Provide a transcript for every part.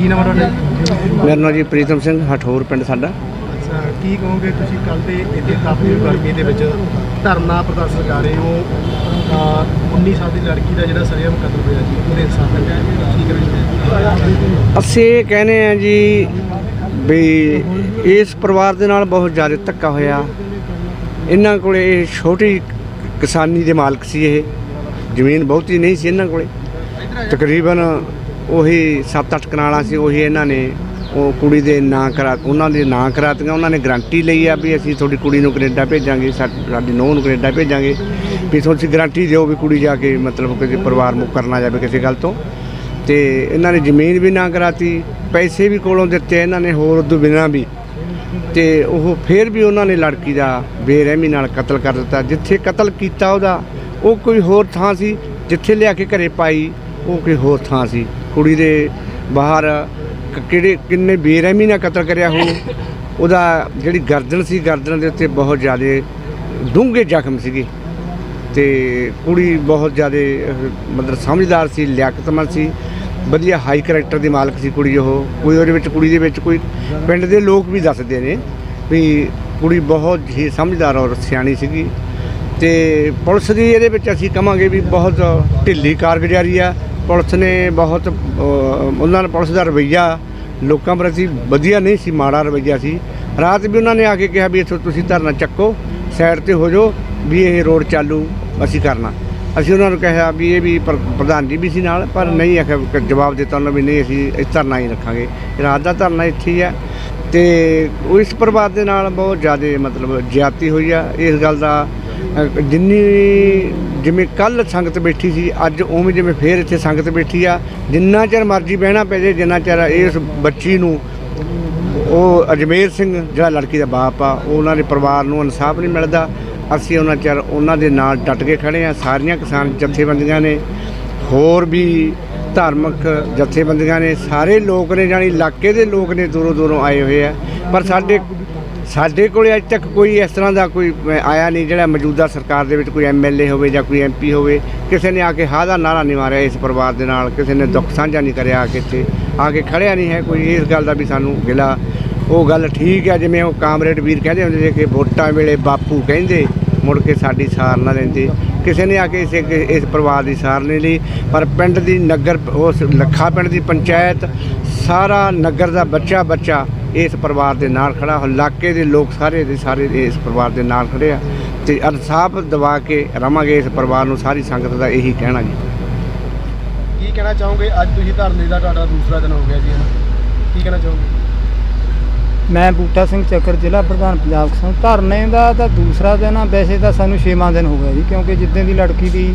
ਕੀ ਨਾਮ ਹੈ ਤੁਹਾਡਾ? ਮੇਰਾ ਨਾਮ ਜੀ ਪ੍ਰੀਤਮ ਸਿੰਘ ਹਠੌਰ ਪਿੰਡ ਸਾਡਾ। ਅੱਛਾ ਕੀ ਕਹੋਗੇ ਤੁਸੀਂ ਕੱਲ ਦੇ ਇੱਥੇ ਕਾਫੀ ਗਰਮੀ ਦੇ ਵਿੱਚ ਧਰਨਾ ਪ੍ਰਦਰਸ਼ਨ ਕਰ ਰਹੇ ਹੋ? ਅਹ 19 ਸਾਲ ਦੀ ਲੜਕੀ ਦਾ ਜਿਹੜਾ ਸਰਿਆਮ ਕਤਲ ਹੋਇਆ ਜੀ ਉਹਦੇ ਇਨਸਾਫ ਕਰਾਂਗੇ ਅਸੀਂ ਇਹ ਕਹਿੰਦੇ ਆ ਜੀ ਵੀ ਇਸ ਪਰਿਵਾਰ ਦੇ ਨਾਲ ਬਹੁਤ ਜ਼ਿਆਦਾ ਧੱਕਾ ਹੋਇਆ। ਇਹਨਾਂ ਕੋਲੇ ਇਹ ਛੋਟੀ ਕਿਸਾਨੀ ਦੇ ਮਾਲਕ ਸੀ ਇਹ। ਜ਼ਮੀਨ ਬਹੁਤੀ ਨਹੀਂ ਸੀ ਇਹਨਾਂ ਕੋਲੇ। ਤਕਰੀਬਨ ਉਹੀ 7-8 ਕਨਾਲਾਂ ਸੀ, ਉਹੀ ਇਹਨਾਂ ਨੇ ਉਹ ਕੁੜੀ ਦੇ ਨਾਂ ਕਰਾ, ਉਹਨਾਂ ਦੇ ਨਾਂ ਕਰਾਤੀਆਂ, ਉਹਨਾਂ ਨੇ ਗਰੰਟੀ ਲਈ ਆ ਵੀ ਅਸੀਂ ਤੁਹਾਡੀ ਕੁੜੀ ਨੂੰ ਕੈਨੇਡਾ ਭੇਜਾਂਗੇ, ਸਾ- ਸਾਡੀ ਨੂੰਹ ਨੂੰ ਕੈਨੇਡਾ ਭੇਜਾਂਗੇ, ਵੀ ਤੁਹਾਨੂੰ ਗਰੰਟੀ ਦਿਓ ਵੀ ਕੁੜੀ ਜਾ ਕੇ ਮਤਲਬ ਕਿਸੇ ਪਰਿਵਾਰ ਨੂੰ ਕਰਨਾ ਜਾਵੇ ਕਿਸੇ ਗੱਲ ਤੋਂ। ਤੇ ਇਹਨਾਂ ਨੇ ਜ਼ਮੀਨ ਵੀ ਨਾ ਕਰਾਤੀ, ਪੈਸੇ ਵੀ ਕੋਲੋਂ ਦਿੱਤੇ ਇਹਨਾਂ ਨੇ, ਹੋਰ ਉਦੋਂ ਬਿਨਾਂ ਵੀ। ਤੇ ਉਹ ਫਿਰ ਵੀ ਉਹਨਾਂ ਨੇ ਲੜਕੀ ਦਾ ਬੇਰਹਿਮੀ ਨਾਲ ਕਤਲ ਕਰ ਦਿੱਤਾ, ਜਿੱਥੇ ਕਤਲ ਕੀਤਾ ਉਹਦਾ, ਉਹ ਕੋਈ ਹੋਰ ਥਾਂ ਸੀ, ਜਿੱਥੇ ਲਿਆ ਕੇ ਘਰੇ ਪਾਈ, ਉਹ ਕੋਈ ਹੋਰ ਥਾਂ ਸੀ। ਕੁੜੀ ਦੇ ਬਾਹਰ ਕਿਹੜੇ, ਕਿੰਨੇ ਬੇਰਹਿਮੀ ਨਾਲ ਕਤਲ ਕਰਿਆ ਹੋ। ਉਹਦਾ ਜਿਹੜੀ ਗਰਦਨ ਸੀ, ਗਰਦਨ ਦੇ ਉੱਤੇ ਬਹੁਤ ਜ਼ਿਆਦਾ ਡੂੰਘੇ ਜ਼ਖਮ ਸੀਗੇ। ਤੇ ਕੁੜੀ ਬਹੁਤ ਜ਼ਿਆਦਾ, ਮਤਲਬ ਸਮਝਦਾਰ ਸੀ, ਲਿਆਕਤਮੰਦ ਸੀ। ਵਧੀਆ ਹਾਈ ਕੈਰੈਕਟਰ ਦੀ ਮਾਲਕ ਸੀ ਕੁੜੀ ਉਹ। ਕੋਈ ਉਹਦੇ ਵਿੱਚ, ਕੁੜੀ ਦੇ ਵਿੱਚ ਕੋਈ ਪਿੰਡ ਦੇ ਲੋਕ ਵੀ ਦੱਸਦੇ ਨੇ ਵੀ ਕੁੜੀ ਬਹੁਤ ਹੀ ਸਮਝਦਾਰ ਔਰ ਸਿਆਣੀ ਸੀਗੀ। ਤੇ ਪੁਲਿਸ ਦੀ ਇਹਦੇ ਵਿੱਚ ਅਸੀਂ ਕਹਾਂਗੇ ਵੀ ਬਹੁਤ ਢਿੱਲੀ ਕਾਰਗੁਜ਼ਾਰੀ ਆ। ਪੁਲਿਸ ਨੇ ਬਹੁਤ ਉਹਨਾਂ ਨੇ ਪੁਲਿਸ ਦਾ ਰਵੱਈਆ ਲੋਕਾਂ ਪ੍ਰਤੀ ਵਧੀਆ ਨਹੀਂ ਸੀ, ਮਾੜਾ ਰਵੱਈਆ ਸੀ। ਰਾਤ ਵੀ ਉਹਨਾਂ ਨੇ ਆ ਕੇ ਕਿਹਾ ਵੀ ਇੱਥੋਂ ਤੁਸੀਂ ਧਰਨਾ ਚੱਕੋ, ਸਾਈਡ ਤੇ ਹੋ ਜਾਓ ਵੀ ਇਹ ਰੋਡ ਚਾਲੂ ਅਸੀਂ ਕਰਨਾ। ਅਸੀਂ ਉਹਨਾਂ ਨੂੰ ਕਿਹਾ ਵੀ ਇਹ ਵੀ ਪ੍ਰ- ਪ੍ਰਧਾਨ ਜੀ ਵੀ ਸੀ ਨਾਲ, ਪਰ ਨਹੀਂ ਆਖਿਆ ਜਵਾਬ ਦਿੱਤਾ ਉਹਨਾਂ ਵੀ ਨਹੀਂ, ਅਸੀਂ ਇਸ ਧਰਨਾ ਹੀ ਰੱਖਾਂਗੇ। ਰਾਤ ਦਾ ਧਰਨਾ ਇੱਥੇ ਹੀ ਆ। ਤੇ ਇਸ ਪਰਿਵਾਰ ਦੇ ਨਾਲ ਬਹੁਤ ਜ਼ਿਆਦਾ ਮਤਲਬ, ਜ਼ਿਆਤੀ ਹੋਈ ਆ। ਇਸ ਗੱਲ ਦਾ ਅ, ਜਿੰਨੀ ਜਿਵੇਂ ਕੱਲ ਸੰਗਤ ਬੈਠੀ ਸੀ ਅੱਜ ਉਵੇਂ ਜਿਵੇਂ ਫੇਰ ਇੱਥੇ ਸੰਗਤ ਬੈਠੀ ਆ ਜਿੰਨਾ ਚਿਰ ਮਰਜ਼ੀ ਬਹਿਣਾ ਪੈ ਜੇ ਜਿੰਨਾ ਚਿਰ ਇਸ ਬੱਚੀ ਨੂੰ ਉਹ ਅਜਮੇਰ ਸਿੰਘ ਜਿਹੜਾ ਲੜਕੀ ਦਾ ਬਾਪ ਆ ਉਹ ਉਹਨਾਂ ਦੇ ਪਰਿਵਾਰ ਨੂੰ ਇਨਸਾਫ ਨਹੀਂ ਮਿਲਦਾ ਅਸੀਂ ਉਹਨਾਂ ਚਿਰ ਉਹਨਾਂ ਦੇ ਨਾਲ ਡਟ ਕੇ ਖੜੇ ਆ ਸਾਰੀਆਂ ਕਿਸਾਨ ਜਥੇਬੰਦੀਆਂ ਨੇ ਹੋਰ ਵੀ ਧਾਰਮਿਕ ਜਥੇਬੰਦੀਆਂ ਨੇ ਸਾਰੇ ਲੋਕ ਨੇ ਜਾਣੀ ਇਲਾਕੇ ਦੇ ਲੋਕ ਨੇ ਦੂਰੋਂ ਦੂਰੋਂ ਆਏ ਹੋਏ ਆ ਪਰ ਸਾਡੇ ਸਾਡੇ ਕੋਲੇ ਅੱਜ ਤੱਕ ਕੋਈ ਇਸ ਤਰ੍ਹਾਂ ਦਾ ਕੋਈ ਆਇਆ ਨਹੀਂ ਜਿਹੜਾ ਮੌਜੂਦਾ ਸਰਕਾਰ ਦੇ ਵਿੱਚ ਕੋਈ ਐਮਐਲਏ ਹੋਵੇ ਜਾਂ ਕੋਈ ਐਮਪੀ ਹੋਵੇ। ਕਿਸੇ ਨੇ ਆ ਕੇ ਹਾਂ ਦਾ ਨਾਰਾ ਨਹੀਂ ਮਾਰਿਆ ਇਸ ਪਰਿਵਾਰ ਦੇ ਨਾਲ, ਕਿਸੇ ਨੇ ਦੁੱਖ ਸਾਂਝਾ ਨਹੀਂ ਕਰਿਆ ਆ ਕੇ ਇੱਥੇ। ਆ ਕੇ ਖੜਿਆ ਨਹੀਂ ਹੈ ਕੋਈ, ਇਸ ਗੱਲ ਦਾ ਵੀ ਸਾਨੂੰ ਗਿਲਾ। ਉਹ ਗੱਲ ਠੀਕ ਹੈ, ਜਿਵੇਂ ਉਹ ਕਾਮਰੇਡ ਵੀਰ ਕਹਿੰਦੇ ਹੁੰਦੇ ਸੀ ਕਿ ਵੋਟਾਂ ਵੇਲੇ ਬਾਪੂ ਕਹਿੰਦੇ, ਮੁੜ ਕੇ ਸਾਡੀ ਸਾਰ ਨਾ ਲੈਂਦੇ। ਕਿਸੇ ਨੇ ਆ ਕੇ ਇਸ ਇਸ ਪਰਿਵਾਰ ਦੀ ਸਾਰ ਨਹੀਂ ਲਈ, ਪਰ ਪਿੰਡ ਦੀ ਨਗਰ, ਉਸ ਲੱਖਾ ਪਿੰਡ ਦੀ ਪੰਚਾਇਤ, ਸਾਰਾ ਨਗਰ ਦਾ ਬੱਚਾ ਬੱਚਾ ਇਸ ਪਰਿਵਾਰ ਦੇ ਨਾਲ ਖੜਾ ਹੋ ਇਲਾਕੇ ਦੇ ਲੋਕ ਸਾਰੇ ਦੇ ਸਾਰੇ ਇਸ ਪਰਿਵਾਰ ਦੇ ਨਾਲ ਖੜੇ ਆ। ਤੇ ਇਨਸਾਫ ਦਿਵਾ ਕੇ ਰਵਾਂਗੇ ਇਸ ਪਰਿਵਾਰ ਨੂੰ ਸਾਰੀ ਸੰਗਤ ਦਾ ਇਹੀ ਕਹਿਣਾ ਜੀ। ਕੀ ਕਹਿਣਾ ਚਾਹੋਗੇ? ਅੱਜ ਤੁਸੀਂ ਧਰਨੇ ਦਾ ਤੁਹਾਡਾ ਦੂਸਰਾ ਦਿਨ ਹੋ ਗਿਆ ਜੀ। ਕੀ ਕਹਿਣਾ ਚਾਹੋਗੇ? ਮੈਂ ਬੂਟਾ ਸਿੰਘ ਚੱਕਰ ਜ਼ਿਲ੍ਹਾ ਪ੍ਰਧਾਨ ਪੰਜਾਬ ਕਿਸਾਨ। ਧਰਨੇ ਦਾ ਤਾਂ ਦੂਸਰਾ ਦਿਨ ਆ ਵੈਸੇ ਤਾਂ ਸਾਨੂੰ 6ਵਾਂ ਦਿਨ ਹੋ ਗਿਆ ਜੀ ਕਿਉਂਕਿ ਜਿੱਦਾਂ ਦੀ ਲੜਕੀ ਦੀ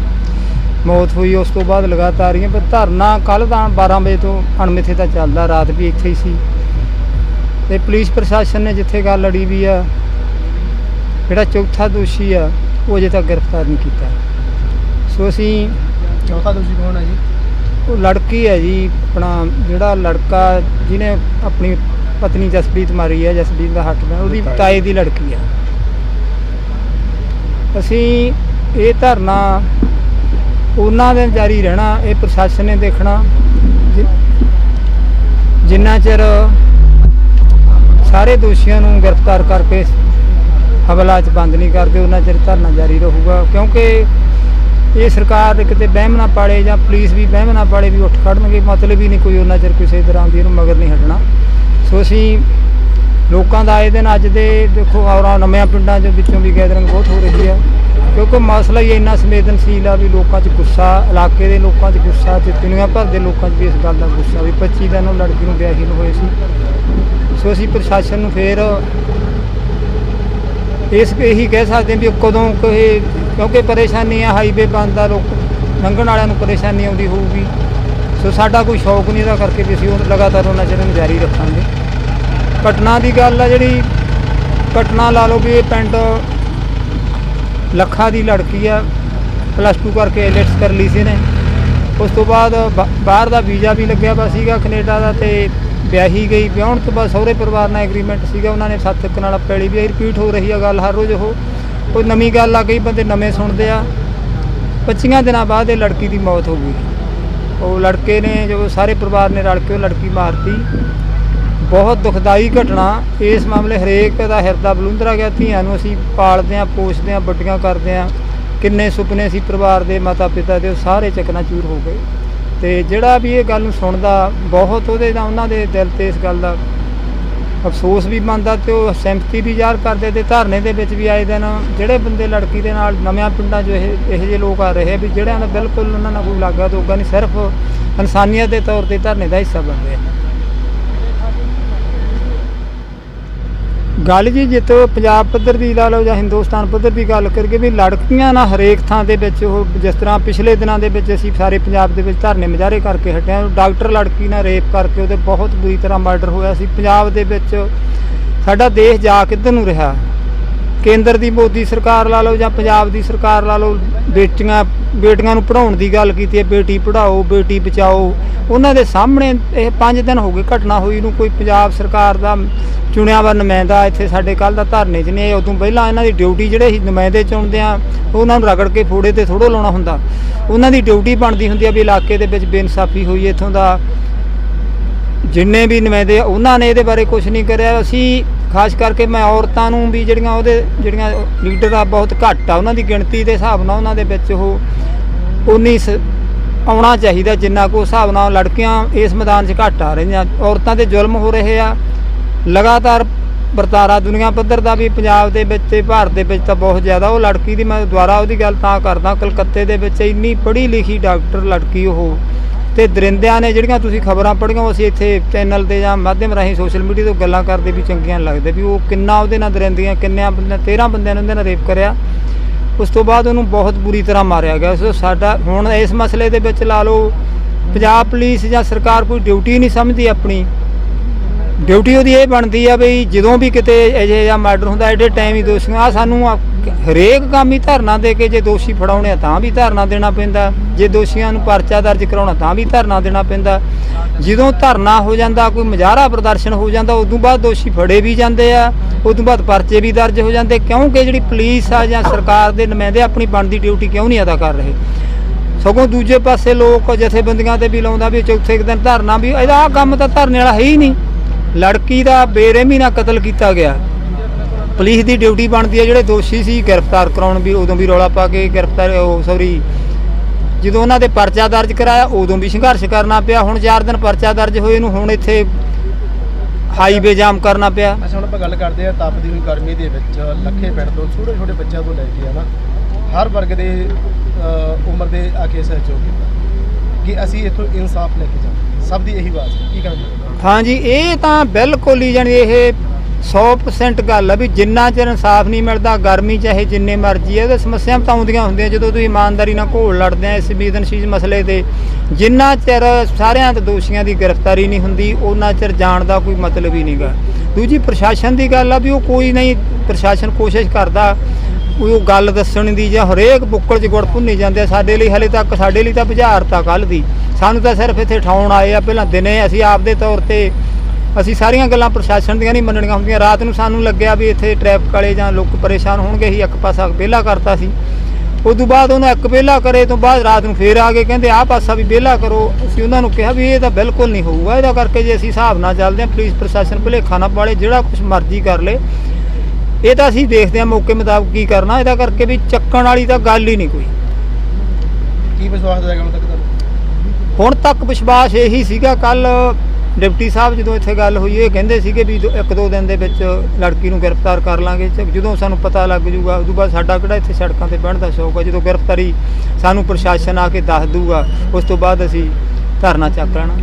ਮੌਤ ਹੋਈ ਉਸ ਤੋਂ ਬਾਅਦ ਲਗਾਤਾਰ ਹੀ ਪਰ ਧਰਨਾ ਕੱਲ ਦਾ 12 ਵਜੇ ਤੋਂ ਅਣਮਿੱਥੇ ਤਾਂ ਚੱਲਦਾ ਰਾਤ ਵੀ ਇੱਥੇ ਹੀ ਸੀ। ਤੇ ਪੁਲਿਸ ਪ੍ਰਸ਼ਾਸਨ ਨੇ ਜਿੱਥੇ ਗੱਲ ਲੜੀ ਵੀ ਆ ਜਿਹੜਾ ਚੌਥਾ ਦੋਸ਼ੀ ਆ ਉਹ ਅਜੇ ਤੱਕ ਗ੍ਰਿਫਤਾਰ ਨਹੀਂ ਕੀਤਾ। ਸੋ ਅਸੀਂ ਚੌਥਾ ਦੋਸ਼ੀ ਕੌਣ ਹੈ ਜੀ? ਉਹ ਲੜਕੀ ਹੈ ਜੀ ਆਪਣਾ ਜਿਹੜਾ ਲੜਕਾ ਜਿਹਨੇ ਆਪਣੀ ਪਤਨੀ ਜਸਪ੍ਰੀਤ ਮਾਰੀ ਹੈ ਜਸਪ੍ਰੀਤ ਦਾ ਹੱਕ ਦਾ ਉਹਦੀ ਤਾਏ ਦੀ ਲੜਕੀ ਹੈ। ਅਸੀਂ ਇਹ ਧਰਨਾ ਉਹਨਾਂ ਦੇ ਜਾਰੀ ਰਹਿਣਾ ਇਹ ਪ੍ਰਸ਼ਾਸਨ ਨੇ ਦੇਖਣਾ। ਜਿੰਨਾ ਚਿਰ ਸਾਰੇ ਦੋਸ਼ੀਆਂ ਨੂੰ ਗ੍ਰਿਫਤਾਰ ਕਰਕੇ ਹਵਾਲਾ 'ਚ ਬੰਦ ਨਹੀਂ ਕਰਦੇ, ਉਹਨਾਂ ਚਿਰ ਧਰਨਾ ਜਾਰੀ ਰਹੂਗਾ, ਕਿਉਂਕਿ ਇਹ ਸਰਕਾਰ ਕਿਤੇ ਵਹਿਮ ਨਾ ਪਾਲੇ ਜਾਂ ਪੁਲਿਸ ਵੀ ਵਹਿਮ ਨਾ ਪਾਲੇ ਵੀ ਉੱਠ ਖੜਨਗੇ, ਮਤਲਬ ਹੀ ਨਹੀਂ ਕੋਈ ਉਹਨਾਂ ਚਿਰ ਕਿਸੇ ਤਰ੍ਹਾਂ ਦੀ ਇਹਨੂੰ ਮਗਰ ਨਹੀਂ ਹਟਣਾ। ਸੋ ਅਸੀਂ ਲੋਕਾਂ ਦਾ ਆਏ ਦਿਨ ਅੱਜ ਦੇ ਦੇਖੋ ਔਰਾਂ ਨਵਿਆਂ ਪਿੰਡਾਂ ਦੇ ਵਿੱਚੋਂ ਵੀ ਗੈਦਰਿੰਗ ਬਹੁਤ ਹੋ ਰਹੀ ਹੈ, ਕਿਉਂਕਿ ਮਸਲਾ ਹੀ ਇੰਨਾ ਸੰਵੇਦਨਸ਼ੀਲ ਆ ਵੀ ਲੋਕਾਂ 'ਚ ਗੁੱਸਾ, ਇਲਾਕੇ ਦੇ ਲੋਕਾਂ 'ਚ ਗੁੱਸਾ, ਤੇ ਦੁਨੀਆ ਭਰ ਦੇ ਲੋਕਾਂ 'ਚ ਵੀ ਇਸ ਗੱਲ ਦਾ ਗੁੱਸਾ ਵੀ 25 ਦਿਨ ਉਹ ਲੜਕੀ ਨੂੰ ਵਿਆਹੀ ਨੂੰ ਹੋਏ ਸੀ। ਸੋ ਅਸੀਂ ਪ੍ਰਸ਼ਾਸਨ ਨੂੰ ਫੇਰ ਇਸ ਇਹੀ ਕਹਿ ਸਕਦੇ ਹਾਂ ਵੀ ਕਦੋਂ ਕੋਈ ਕਿਉਂਕਿ ਪਰੇਸ਼ਾਨੀ ਆ ਹਾਈਵੇ ਬੰਦ ਆ ਲੋਕ ਲੰਘਣ ਵਾਲਿਆਂ ਨੂੰ ਪਰੇਸ਼ਾਨੀ ਆਉਂਦੀ ਹੋਊਗੀ। ਸੋ ਸਾਡਾ ਕੋਈ ਸ਼ੌਕ ਨਹੀਂ ਇਹਦਾ ਕਰਕੇ ਵੀ ਅਸੀਂ ਉਹ ਲਗਾਤਾਰ ਉਹਨਾਂ ਚਿਰ ਨੂੰ ਜਾਰੀ ਰੱਖਾਂਗੇ। ਘਟਨਾ ਦੀ ਗੱਲ ਆ ਜਿਹੜੀ, ਘਟਨਾ ਲਾ ਲਓ ਵੀ ਇਹ ਪਿੰਡ ਲੱਖਾਂ ਦੀ ਲੜਕੀ ਆ ਪਲੱਸ 2 ਕਰਕੇ ਐਲਐਟਸ ਕਰ ਲਈ ਸੀ ਨੇ ਉਸ ਤੋਂ ਬਾਅਦ ਬਾ- ਬਾਹਰ ਦਾ ਵੀਜ਼ਾ ਵੀ ਲੱਗਿਆ ਵਾ ਸੀਗਾ ਕੈਨੇਡਾ ਦਾ ਤੇ ਵਿਆਹੀ ਗਈ, ਵਿਆਹਣ ਤੋਂ ਬਾਅਦ ਸਹੁਰੇ ਪਰਿਵਾਰ ਨਾਲ ਐਗਰੀਮੈਂਟ ਸੀਗਾ, ਉਹਨਾਂ ਨੇ ਸੱਤ ਇੱਕ ਨਾਲ ਪੈਲੀ ਵੀ ਰਿਪੀਟ ਹੋ ਰਹੀ ਆ ਗੱਲ ਹਰ ਰੋਜ਼ ਉਹ। ਕੋਈ ਨਵੀਂ ਗੱਲ ਆ ਗਈ, ਬੰਦੇ ਨਵੇਂ ਸੁਣਦੇ ਆ। 25 ਦਿਨਾਂ ਬਾਅਦ ਇਹ ਲੜਕੀ ਦੀ ਮੌਤ ਹੋ ਗਈ। ਉਹ ਲੜਕੇ ਨੇ, ਜੋ ਸਾਰੇ ਪਰਿਵਾਰ ਨੇ ਰਲ ਕੇ ਉਹ ਲੜਕੀ ਮਾਰਤੀ। ਬਹੁਤ ਦੁਖਦਾਈ ਘਟਨਾ, ਇਸ ਮਾਮਲੇ ਹਰੇਕ ਦਾ ਹਿਰਦਾ ਬਲੁੰਦਰਾ ਗਿਆ, ਧੀਆਂ ਨੂੰ ਅਸੀਂ ਪਾਲਦੇ ਹਾਂ, ਪੋਸ਼ਦੇ ਹਾਂ, ਵੱਡੀਆਂ ਕਰਦੇ ਹਾਂ। ਕਿੰਨੇ ਸੁਪਨੇ ਸੀ ਪਰਿਵਾਰ ਦੇ ਮਾਤਾ ਪਿਤਾ ਦੇ, ਉਹ ਸਾਰੇ ਚਕਨਾਚੂਰ ਹੋ ਗਏ। ਤੇ ਜਿਹੜਾ ਵੀ ਇਹ ਗੱਲ ਨੂੰ ਸੁਣਦਾ, ਬਹੁਤ ਉਹਦੇ ਦਾ ਉਹਨਾਂ ਦੇ ਦਿਲ ਤੇ ਇਸ ਗੱਲ ਦਾ ਅਫਸੋਸ ਵੀ ਮੰਨਦਾ ਤੇ ਉਹ ਸਹਿਮਤੀ ਵੀ ਜ਼ਾਹਰ ਕਰਦੇ ਤੇ ਧਰਨੇ ਦੇ ਵਿੱਚ ਵੀ ਆਏ ਦਿਨ ਜਿਹੜੇ ਬੰਦੇ ਲੜਕੀ ਦੇ ਨਾਲ ਨਵਿਆਂ ਪਿੰਡਾਂ 'ਚੋਂ ਇਹ, ਇਹੋ ਜਿਹੇ ਲੋਕ ਆ ਰਹੇ ਆ ਵੀ ਜਿਹੜਿਆਂ ਦਾ ਬਿਲਕੁਲ ਉਹਨਾਂ ਨਾਲ ਕੋਈ ਲਾਗਾ ਦੋਗਾ ਨਹੀਂ, ਸਿਰਫ ਇਨਸਾਨੀਅਤ ਦੇ ਤੌਰ ਤੇ ਧਰਨੇ ਦਾ ਹਿੱਸਾ ਬਣ ਰਹੇ ਆ। ਗੱਲ ਜੀ ਜਿੱਤੋਂ ਪੰਜਾਬ ਪੱਧਰ ਦੀ ਲਾ ਲਓ ਜਾਂ ਹਿੰਦੁਸਤਾਨ ਪੱਧਰ ਦੀ ਗੱਲ ਕਰੀਏ ਵੀ ਲੜਕੀਆਂ ਨਾਲ ਹਰੇਕ ਥਾਂ ਦੇ ਵਿੱਚ ਉਹ ਜਿਸ ਤਰ੍ਹਾਂ ਪਿਛਲੇ ਦਿਨਾਂ ਦੇ ਵਿੱਚ ਅਸੀਂ ਸਾਰੇ ਪੰਜਾਬ ਦੇ ਵਿੱਚ ਧਰਨੇ ਮੁਜ਼ਾਹਰੇ ਕਰਕੇ ਹਟਿਆ। ਡਾਕਟਰ ਲੜਕੀ ਨਾਲ ਰੇਪ ਕਰਕੇ ਉਹਦੇ ਬਹੁਤ ਬੁਰੀ ਤਰ੍ਹਾਂ ਮਰਡਰ ਹੋਇਆ ਸੀ। ਪੰਜਾਬ ਦੇ ਵਿੱਚ ਸਾਡਾ ਦੇਸ਼ ਜਾ ਕਿੱਧਰ ਨੂੰ ਰਿਹਾ? ਕੇਂਦਰ ਦੀ ਮੋਦੀ ਸਰਕਾਰ ਲਾ ਲਓ ਜਾਂ ਪੰਜਾਬ ਦੀ ਸਰਕਾਰ ਲਾ ਲਓ, ਬੇਟੀਆਂ ਬੇਟੀਆਂ ਨੂੰ ਪੜਾਉਣ ਦੀ ਗੱਲ ਕੀਤੀ ਹੈ, ਬੇਟੀ ਪੜਾਓ ਬੇਟੀ ਬਚਾਓ। ਉਹਨਾਂ ਦੇ ਸਾਹਮਣੇ ਇਹ 5 ਦਿਨ ਹੋ ਗਏ ਘਟਨਾ ਹੋਈ ਨੂੰ ਕੋਈ ਪੰਜਾਬ ਸਰਕਾਰ ਦਾ ਚੁਣਿਆ ਵਾ ਨੁਮਾਇੰਦਾ ਇੱਥੇ ਸਾਡੇ ਕੱਲ ਦਾ ਧਰਨੇ 'ਚ ਨੇ, ਉਦੋਂ ਪਹਿਲਾਂ ਇਹਨਾਂ ਦੀ ਡਿਊਟੀ ਜਿਹੜੇ ਸੀ ਨੁਮਾਇੰਦੇ ਚੁਣਦੇ ਆ ਉਹਨਾਂ ਨੂੰ ਰਗੜ ਕੇ ਫੋੜੇ ਤੇ ਥੋੜੋ ਲਾਉਣਾ ਹੁੰਦਾ। ਉਹਨਾਂ ਦੀ ਡਿਊਟੀ ਬਣਦੀ ਹੁੰਦੀ ਆ ਵੀ ਇਲਾਕੇ ਦੇ ਵਿੱਚ ਬੇਇਨਸਾਫੀ ਹੋਈ ਇੱਥੋਂ ਦਾ। ਜਿੰਨੇ ਵੀ ਨੁਮਾਇੰਦੇ ਉਹਨਾਂ ਨੇ ਇਹਦੇ ਬਾਰੇ ਕੁਝ ਨਹੀਂ ਕਰਿਆ। ਅਸੀਂ ਖਾਸ ਕਰਕੇ ਮੈਂ ਔਰਤਾਂ ਨੂੰ ਵੀ ਜਿਹੜੀਆਂ ਉਹਦੇ, ਜਿਹੜੀਆਂ ਲੀਡਰ ਆ ਬਹੁਤ ਘੱਟ ਆ, ਉਹਨਾਂ ਦੀ ਗਿਣਤੀ ਦੇ ਹਿਸਾਬ ਨਾਲ ਉਹਨਾਂ ਦੇ ਵਿੱਚ ਉਹ ਉਨੀ ਸ- ਆਉਣਾ ਚਾਹੀਦਾ ਜਿੰਨਾ ਕੋ ਹਿਸਾਬ ਨਾਲ ਲੜਕੀਆਂ ਇਸ ਮੈਦਾਨ 'ਚ ਘੱਟ ਆ ਰਹੀਆਂ। ਔਰਤਾਂ ਤੇ ਜ਼ੁਲਮ ਹੋ ਰਹੇ ਆ। ਲਗਾਤਾਰ ਵਰਤਾਰਾ ਦੁਨੀਆ ਪੱਧਰ ਦਾ ਵੀ, ਪੰਜਾਬ ਦੇ ਵਿੱਚ ਤੇ ਭਾਰਤ ਦੇ ਵਿੱਚ ਤਾਂ ਬਹੁਤ ਜ਼ਿਆਦਾ। ਉਹ ਲੜਕੀ ਦੀ ਮੈਂ ਦੁਬਾਰਾ ਉਹਦੀ ਗੱਲ ਤਾਂ ਕਰਦਾ, ਕਲਕੱਤੇ ਦੇ ਵਿੱਚ ਇੰਨੀ ਪੜ੍ਹੀ ਲਿਖੀ ਡਾਕਟਰ ਲੜਕੀ ਉਹ ਤੇ ਦਰਿੰਦਿਆਂ ਨੇ ਜਿਹੜੀਆਂ ਤੁਸੀਂ ਖਬਰਾਂ ਪੜ੍ਹੀਆਂ ਉਹ ਅਸੀਂ ਇੱਥੇ ਚੈਨਲ ਤੇ ਜਾਂ ਮਾਧਿਅਮ ਰਾਹੀਂ ਸੋਸ਼ਲ ਮੀਡੀਆ ਤੋਂ ਗੱਲਾਂ ਕਰਦੇ ਵੀ ਚੰਗੀਆਂ ਲੱਗਦੇ ਵੀ ਉਹ ਕਿੰਨਾ ਉਹਦੇ ਨਾਲ ਦਰਿੰਦੀਆਂ, ਕਿੰਨਿਆਂ ਬੰਦਿਆਂ 13 ਬੰਦਿਆਂ ਨੇ ਉਹਦੇ ਨਾਲ ਰੇਪ ਕਰਿਆ। ਉਸ ਤੋਂ ਬਾਅਦ ਉਹਨੂੰ ਬਹੁਤ ਬੁਰੀ ਤਰ੍ਹਾਂ ਮਾਰਿਆ ਗਿਆ। ਸੋ ਸਾਡਾ ਹੁਣ ਇਸ ਮਸਲੇ ਦੇ ਵਿੱਚ ਲਾ ਲਓ, ਪੰਜਾਬ ਪੁਲਿਸ ਜਾਂ ਸਰਕਾਰ ਕੋਈ ਡਿਊਟੀ ਨਹੀਂ ਸਮਝਦੀ ਆਪਣੀ। ਡਿਊਟੀ ਉਹਦੀ ਇਹ ਬਣਦੀ ਆ ਵੀ ਜਦੋਂ ਵੀ ਕਿਤੇ ਅਜੇ ਜਾਂ ਮਰਡਰ ਹੁੰਦਾ, ਐਡੇ ਟਾਈਮ ਹੀ ਦੋਸ਼ੀਆਂ ਆ ਸਾਨੂੰ ਆ- ਹਰੇਕ ਕੰਮ ਹੀ ਧਰਨਾ ਦੇ ਕੇ ਜੇ ਦੋਸ਼ੀ ਫੜਾਉਣੇ ਆ ਤਾਂ ਵੀ ਧਰਨਾ ਦੇਣਾ ਪੈਂਦਾ। ਜੇ ਦੋਸ਼ੀਆਂ ਨੂੰ ਪਰਚਾ ਦਰਜ ਕਰਾਉਣਾ ਤਾਂ ਵੀ ਧਰਨਾ ਦੇਣਾ ਪੈਂਦਾ। ਜਦੋਂ ਧਰਨਾ ਹੋ ਜਾਂਦਾ, ਕੋਈ ਮੁਜ਼ਾਹਰਾ ਪ੍ਰਦਰਸ਼ਨ ਹੋ ਜਾਂਦਾ, ਉਦੋਂ ਬਾਅਦ ਦੋਸ਼ੀ ਫੜੇ ਵੀ ਜਾਂਦੇ ਆ, ਉਦੋਂ ਬਾਅਦ ਪਰਚੇ ਵੀ ਦਰਜ ਹੋ ਜਾਂਦੇ। ਕਿਉਂਕਿ ਜਿਹੜੀ ਪੁਲਿਸ ਆ ਜਾਂ ਸਰਕਾਰ ਦੇ ਨੁਮਾਇੰਦੇ ਆਪਣੀ ਬਣਦੀ ਡਿਊਟੀ ਕਿਉਂ ਨਹੀਂ ਅਦਾ ਕਰ ਰਹੇ? ਸਗੋਂ ਦੂਜੇ ਪਾਸੇ ਲੋਕ ਜਥੇਬੰਦੀਆਂ ਤੇ ਵੀ ਲਾਉਂਦਾ ਵੀ ਚੌਥੇ ਕੁ ਦਿਨ ਧਰਨਾ ਵੀ, ਇਹਦਾ ਆਹ ਕੰਮ ਤਾਂ ਧਰਨੇ ਵਾਲਾ ਹੈ ਹੀ ਨਹੀਂ। ਲੜਕੀ ਦਾ ਬੇਰਹਿਮੀ ਨਾਲ ਕਤਲ ਕੀਤਾ ਗਿਆ। ਪੁਲਿਸ ਦੀ ਡਿਊਟੀ ਬਣਦੀ ਹੈ ਜਿਹੜੇ ਦੋਸ਼ੀ ਸੀ, ਗ੍ਰਿਫਤਾਰ ਕਰਾਉਣ ਵੀ, ਉਦੋਂ ਵੀ ਰੌਲਾ ਪਾ ਕੇ ਗ੍ਰਿਫਤਾਰ, ਉਹ ਸੌਰੀ ਜਦੋਂ ਉਹਨਾਂ ਦੇ ਪਰਚਾ ਦਰਜ ਕਰਾਇਆ, ਉਦੋਂ ਵੀ ਸੰਘਰਸ਼ ਕਰਨਾ ਪਿਆ। ਹੁਣ 4 ਦਿਨ ਪਰਚਾ ਦਰਜ ਹੋਏ ਨੂੰ, ਹੁਣ ਇੱਥੇ ਹਾਈਵੇ ਜਾਮ ਕਰਨਾ ਪਿਆ। ਅੱਛਾ, ਹੁਣ ਆਪਾਂ ਗੱਲ ਕਰਦੇ ਆ ਤਪਦੀ ਹੋਈ ਗਰਮੀ ਦੇ ਵਿੱਚ। ਲੱਖੇ ਪਿੰਡ ਤੋਂ ਛੋਟੇ ਛੋਟੇ ਬੱਚਿਆਂ ਤੋਂ ਲੈ ਕੇ ਹਨਾ, ਹਰ ਵਰਗ ਦੇ ਉਮਰ ਦੇ ਆ ਕੇ ਸਹਿਯੋਗ ਕੀਤਾ ਕਿ ਅਸੀਂ ਇੱਥੋਂ ਇਨਸਾਫ ਲੈ ਕੇ ਜਾਵਾਂ ਸਭ ਦੀ ਇਹੀ ਆਵਾਜ਼ ਕੀ ਕਹਿੰਦੇ ਹਾਂਜੀ, ਇਹ ਤਾਂ ਬਿਲਕੁਲ ਹੀ ਜਾਣੀ ਇਹ 100% ਗੱਲ ਆ ਵੀ ਜਿੰਨਾ ਚਿਰ ਇਨਸਾਫ ਨਹੀਂ ਮਿਲਦਾ, ਗਰਮੀ ਚਾਹੇ ਜਿੰਨੇ ਮਰਜ਼ੀ ਹੈ ਉਹਦੇ ਸਮੱਸਿਆਵਾਂ ਤਾਂ ਆਉਂਦੀਆਂ ਹੁੰਦੀਆਂ ਜਦੋਂ ਤੁਸੀਂ ਇਮਾਨਦਾਰੀ ਨਾਲ ਘੋਲ ਲੜਦੇ ਆ ਇਸ ਸੰਵੇਦਨਸ਼ੀਲ ਮਸਲੇ ਤੇ ਜਿੰਨਾ ਚਿਰ ਸਾਰਿਆਂ ਦੇ ਦੋਸ਼ੀਆਂ ਦੀ ਗ੍ਰਿਫਤਾਰੀ ਨਹੀਂ ਹੁੰਦੀ ਉਹਨਾਂ ਚਿਰ ਜਾਣ ਦਾ ਕੋਈ ਮਤਲਬ ਹੀ ਨਹੀਂਗਾ ਦੂਜੀ, ਪ੍ਰਸ਼ਾਸਨ ਦੀ ਗੱਲ ਆ ਵੀ ਉਹ ਕੋਈ ਨਹੀਂ, ਪ੍ਰਸ਼ਾਸਨ ਕੋਸ਼ਿਸ਼ ਕਰਦਾ ਕੋਈ ਉਹ ਗੱਲ ਦੱਸਣ ਦੀ ਜਾਂ ਹਰੇਕ ਬੁੱਕਲ 'ਚ ਗੁੜ ਭੁੰਨੀ ਜਾਂਦੇ ਆ। ਸਾਡੇ ਲਈ ਹਲੇ ਤੱਕ, ਸਾਡੇ ਲਈ ਤਾਂ ਬੁਝਾਰਤਾ ਕੱਲ ਦੀ ਸਾਨੂੰ ਤਾਂ ਸਿਰਫ ਇੱਥੇ ਠਾਉਣ ਆਏ ਆ, ਪਹਿਲਾਂ ਦਿਨੇ ਅਸੀਂ ਆਪਦੇ ਤੌਰ ਤੇ ਅਸੀਂ ਸਾਰੀਆਂ ਗੱਲਾਂ ਪ੍ਰਸ਼ਾਸਨ ਦੀਆਂ ਨਹੀਂ ਮੰਨਣੀਆਂ ਹੁੰਦੀਆਂ। ਰਾਤ ਨੂੰ ਸਾਨੂੰ ਲੱਗਿਆ ਵੀ ਇੱਥੇ ਟ੍ਰੈਫਿਕ ਵਾਲੇ ਜਾਂ ਲੋਕ ਪਰੇਸ਼ਾਨ ਹੋਣਗੇ ਹੀ ਇੱਕ ਪਾਸਾ ਵਿਹਲਾ ਕਰਤਾ ਸੀ। ਉਸ ਤੋਂ ਬਾਅਦ ਉਹਨਾਂ ਇੱਕ ਵਿਹਲਾ ਕਰੇ ਤੋਂ ਬਾਅਦ ਰਾਤ ਨੂੰ ਫੇਰ ਆ ਕੇ ਕਹਿੰਦੇ ਆਹ ਪਾਸਾ ਵੀ ਵਿਹਲਾ ਕਰੋ। ਅਸੀਂ ਉਹਨਾਂ ਨੂੰ ਕਿਹਾ ਵੀ ਇਹ ਤਾਂ ਬਿਲਕੁਲ ਨਹੀਂ ਹੋਊਗਾ। ਇਹਦਾ ਕਰਕੇ ਜੇ ਅਸੀਂ ਹਿਸਾਬ ਨਾਲ ਚੱਲਦੇ ਹਾਂ, ਪੁਲਿਸ ਪ੍ਰਸ਼ਾਸਨ ਭੁਲੇਖਾ ਨਾ ਪਾਲੇ, ਜਿਹੜਾ ਕੁਝ ਮਰਜ਼ੀ ਕਰ ਲੇ। ਇਹ ਤਾਂ ਅਸੀਂ ਦੇਖਦੇ ਹਾਂ ਮੌਕੇ ਮੁਤਾਬਕ ਕੀ ਕਰਨਾ। ਇਹਦਾ ਕਰਕੇ ਵੀ ਚੱਕਣ ਵਾਲੀ ਤਾਂ ਗੱਲ ਹੀ ਨਹੀਂ ਕੋਈ। ਕੀ ਵਿਸ਼ਵਾਸ ਹੋਏਗਾ ਹੁਣ ਤੱਕ ਹੁਣ ਤੱਕ ਵਿਸ਼ਵਾਸ ਇਹੀ ਸੀਗਾ, ਕੱਲ ਡਿਪਟੀ ਸਾਹਿਬ ਜਦੋਂ ਇੱਥੇ ਗੱਲ ਹੋਈ, ਇਹ ਕਹਿੰਦੇ ਸੀਗੇ ਵੀ ਦੋ- ਇੱਕ ਦੋ ਦਿਨ ਦੇ ਵਿੱਚ ਲੜਕੀ ਨੂੰ ਗ੍ਰਿਫਤਾਰ ਕਰ ਲਾਂਗੇ। ਜਦੋਂ ਸਾਨੂੰ ਪਤਾ ਲੱਗ ਜੂਗਾ, ਉਦੋਂ ਬਾਅਦ ਸਾਡਾ ਕਿਹੜਾ ਇੱਥੇ ਸੜਕਾਂ ਤੇ ਬਹਿਣ ਦਾ ਸ਼ੌਕ ਹੈ ਜਦੋਂ ਗ੍ਰਿਫਤਾਰੀ ਸਾਨੂੰ ਪ੍ਰਸ਼ਾਸਨ ਆ ਕੇ ਦੱਸ ਦੂਗਾ, ਉਸ ਤੋਂ ਬਾਅਦ ਅਸੀਂ ਧਰਨਾ ਚੱਕ ਲੈਣਾ।